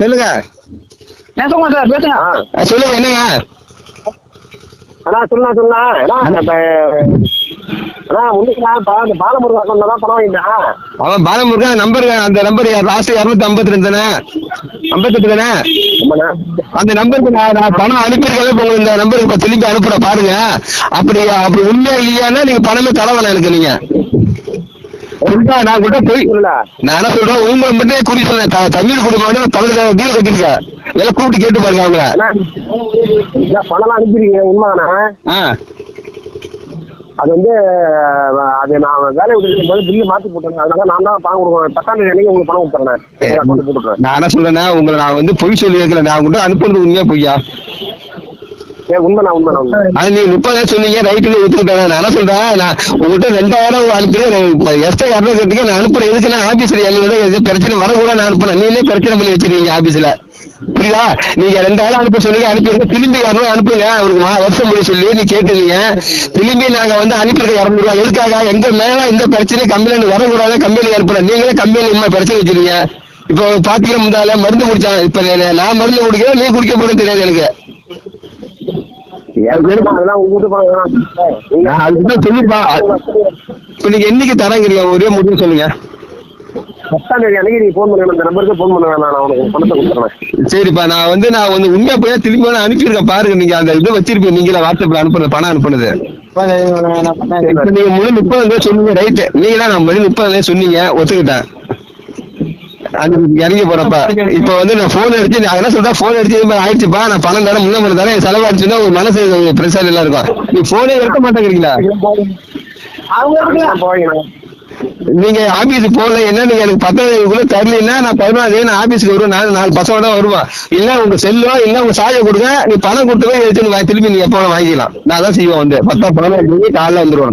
சொல்லுங்க. பேசுங்க சார்? பேசுங்க. சொல்லுங்க என்னங்க? அண்ணா பணம் வாங்கிட்டேன் அவன் பாலமுருகன் நம்பர் அந்த நம்பர் லாஸ்ட் இரநூத்தி ஐம்பத்தி ரெண்டு தானே? ஐம்பத்தெட்டு தானே? அந்த நம்பருக்கு நான் நான் பணம் அனுப்பியிருக்கவே உங்களுக்கு இந்த நம்பருக்கு இப்போ திருப்பி அனுப்புற பாருங்க. அப்படி அப்படி உண்மையா இல்லையானா நீங்க பணமே தரவேணாம் எனக்கு நீங்க. நான் கூட போய். நான் சொல்றேன் உங்களை மட்டும் குறி சொன்னேன் தமிழ் குடும்பம் தமிழ் டீல் கட்டிருக்கேன் எல்லாம் கூப்பிட்டு கேட்டு பாருங்க அவங்கள. பணம்லாம் அனுப்பிடுறீங்க உண்மைதானே? அது வந்து அது நான் வேலையை விட்டு போது பில்லு மாத்தி போட்டேன் அதனால நான் தான் பணம் கொடுக்குறேன் பத்தாம் தேதி அன்னைக்கு உங்களுக்கு பணம் கொடுத்துறேன். நான் என்ன சொல்றேன்னா உங்களை நான் வந்து பொய் சொல்லி வைக்கல நான் கூட அனுப்புறது உண்மையா பொய்யா? அது நீங்க முப்பதாயிரம் சொன்னீங்க ரைட்டு ஒத்துக்கிட்டேன் நான். என்ன சொல்றேன் நான் உங்ககிட்ட ரெண்டாயிரம் அனுப்புறேன் எக்ஸ்ட்ரா இரநூறு நான் அனுப்புறேன். எதுக்கு நான் ஆபீஸ்ல எழுதி பிரச்சனை வரக்கூட நான் அனுப்புறேன். நீங்களே பிரச்சனை பண்ணி வச்சிருக்கீங்க ஆபீஸ்ல புரியுதா? நீங்க ரெண்டாயிரம் அனுப்ப சொன்னீங்க அனுப்பிடுங்க. திரும்பி இரநூறு அனுப்புங்க. அவருக்கு மா- வருஷம் முடி சொல்லி நீ கேட்டுருந்தீங்க திரும்பி நாங்க வந்து அனுப்பிடுற இரநூறு ரூபாய். எதுக்காக? எங்க மேல இந்த பிரச்சனை கம்பெனி வரக்கூடாது கம்பெனி அனுப்புறேன். நீங்களே கம்பெனி இந்த பிரச்சனை வச்சிருக்கீங்க இப்போ பாத்தீங்க முந்தால மருந்து குடிச்சான் இப்ப நான் நான் மருந்து குடிக்கிறேன் நீ குடிக்க போறது தெரியாது எனக்கு அதெல்லாம் உங்க வீட்டு பணம் வேணாம் நீங்க நான் அதுக்குதான் சொல்லிப்பா இப்ப நீங்க என்னைக்கு தரங்கிறீங்க ஒரே முடிவு சொல்லுங்க பத்தாம் தேதி அன்னைக்கு நீங்க ஃபோன் பண்ணுங்க இந்த நம்பருக்கு போன் பண்ணுங்க நான் உனக்கு பணத்தை கொடுத்துறேன் சரிப்பா நான் வந்து நான் வந்து உண்மையா போய் திரும்பி வேணா அனுப்பியிருக்கேன் பாருங்க நீங்க அந்த இதை வச்சிருப்பீங்க நீங்களே வாட்ஸ்அப்ல அனுப்புறது பணம் அனுப்புனது நீங்க முழு முப்பது சொல்லுங்க ரைட்டு நீங்களா நான் முழு முப்பது சொன்னீங்க ஒத்துக்கிட்டேன் இறங்கி போறப்ப. இப்ப வந்து நான் போன் அடிச்சு நான் என்ன சொல்றேன் போன் அடிச்சு இது மாதிரி ஆயிடுச்சுப்பா நான் பணம் தரேன் முன்ன பண்ண தரேன் செலவாயிடுச்சுன்னா ஒரு மனசு பிரச்சனை எல்லாம் இருக்கும். நீ போனே எடுக்க மாட்டேங்கிறீங்களா? நீங்க ஆபீஸ் போகல என்ன நீங்க எனக்கு பத்தாவதுக்குள்ள தரலைன்னா நான் பதினாறு நான் ஆபீஸ்க்கு வருவேன். நாலு நாலு பசங்க தான் வருவான். இல்ல உங்க செல்லோ இல்ல உங்க சாயை கொடுங்க நீ பணம் கொடுத்து போய் எடுத்து திருப்பி நீங்க எப்போ வாங்கிக்கலாம். நான் தான் செய்வேன் வந்து. பத்தா பதினாறு காலைல வந்துருவேன்.